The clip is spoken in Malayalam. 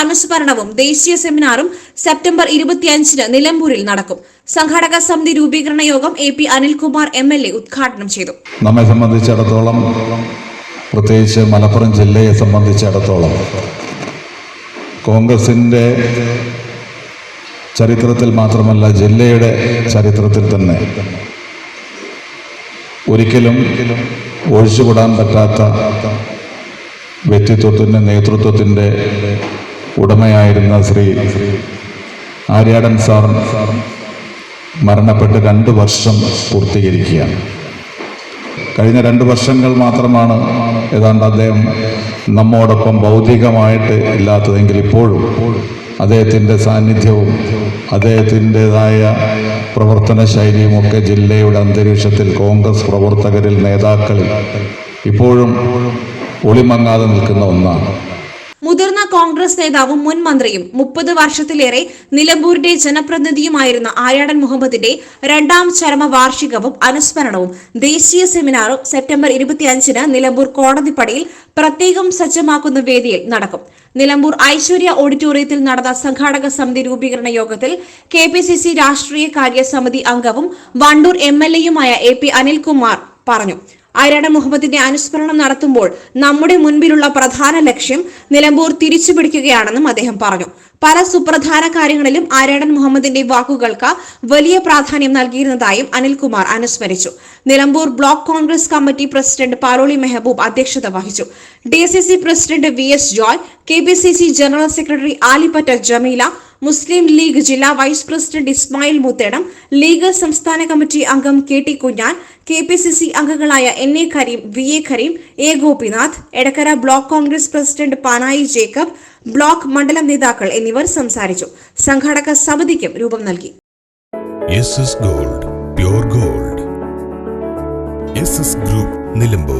അനുസ്മരണവും ദേശീയ സെമിനാറും സെപ്റ്റംബർ ഇരുപത്തിയഞ്ചിന് നിലമ്പൂരിൽ നടക്കും. സംഘാടക സമിതി രൂപീകരണ യോഗം A P Anilkumar M L A ഉദ്ഘാടനം ചെയ്തു. നമ്മെ സംബന്ധിച്ചിടത്തോളം പ്രത്യേകിച്ച് മലപ്പുറം ജില്ലയെ സംബന്ധിച്ചിടത്തോളം കോൺഗ്രസിന്റെ ചരിത്രത്തിൽ മാത്രമല്ല ജില്ലയുടെ ചരിത്രത്തിൽ തന്നെ ഒരിക്കലും ഒഴിച്ചുകൂടാൻ പറ്റാത്ത വ്യക്തിത്വത്തിന്റെ നേതൃത്വത്തിന്റെ ഉടമയായിരുന്ന ശ്രീ ആര്യാടൻ സാർ മരണപ്പെട്ട് രണ്ട് വർഷം പൂർത്തീകരിക്കുകയാണ്. കഴിഞ്ഞ രണ്ട് വർഷങ്ങൾ മാത്രമാണ് ഏതാണ്ട് അദ്ദേഹം നമ്മോടൊപ്പം ഭൗതികമായിട്ട് ഇല്ലാത്തതെങ്കിൽ ഇപ്പോഴും അദ്ദേഹത്തിന്റെ സാന്നിധ്യവും അദ്ദേഹത്തിന്റെതായ പ്രവർത്തന ശൈലിയും ഒക്കെ ജില്ലയുടെ അന്തരീക്ഷത്തിൽ കോൺഗ്രസ് പ്രവർത്തകരിൽ നേതാക്കളിൽ ഇപ്പോഴും ഒളിമങ്ങാതെ നിൽക്കുന്ന ഒന്നാണ്. മുതിർന്ന കോൺഗ്രസ് നേതാവും മുൻ മന്ത്രിയും മുപ്പത് വർഷത്തിലേറെ നിലമ്പൂരിന്റെ ജനപ്രതിനിധിയുമായിരുന്ന ആര്യാടൻ മുഹമ്മദിന്റെ രണ്ടാം ചരമ വാർഷികവും അനുസ്മരണവും ദേശീയ സെമിനാറും സെപ്റ്റംബർ ഇരുപത്തിയഞ്ചിന് നിലമ്പൂർ കോടതിപ്പടിയിൽ പ്രത്യേകം സജ്ജമാക്കുന്ന വേദിയിൽ നടക്കും. നിലമ്പൂർ ഐശ്വര്യ ഓഡിറ്റോറിയത്തിൽ നടന്ന സംഘാടക സമിതി രൂപീകരണ യോഗത്തിൽ കെ പി സി സി രാഷ്ട്രീയ കാര്യ സമിതി അംഗവും വണ്ടൂർ എം എൽ എയുമായ എ പി അനിൽകുമാർ പറഞ്ഞു. ആര്യാട മുഹമ്മദിന്റെ അനുസ്മരണം നടത്തുമ്പോൾ നമ്മുടെ മുൻപിലുള്ള പ്രധാന ലക്ഷ്യം നിലമ്പൂർ തിരിച്ചു പിടിക്കുകയാണെന്നും അദ്ദേഹം പറഞ്ഞു. പല സുപ്രധാന കാര്യങ്ങളിലും ആരാടൻ മുഹമ്മദിന്റെ വാക്കുകൾക്ക് വലിയ പ്രാധാന്യം നൽകിയിരുന്നതായും അനിൽകുമാർ അനുസ്മരിച്ചു. Nilambur block Congress committee president Paloli Mehaboob അധ്യക്ഷത വഹിച്ചു. D president V S Joy K general secretary Alippatta Jameela Muslim League ജില്ലാ വൈസ് പ്രസിഡന്റ് ഇസ്മായിൽ മുത്തേടം ലീഗ് സംസ്ഥാന കമ്മിറ്റി അംഗം K T Kunjan K P C C അംഗങ്ങളായ N A Kareem V A Kareem A Gopinath Edakkara block Congress president Panayi Jacob block മണ്ഡലം നേതാക്കൾ എന്നിവർ സംസാരിച്ചു. സംഘാടക സമിതിക്കും രൂപം നൽകി. Gold gold. ഗ്രൂപ്പ് നിലമ്പൂർ.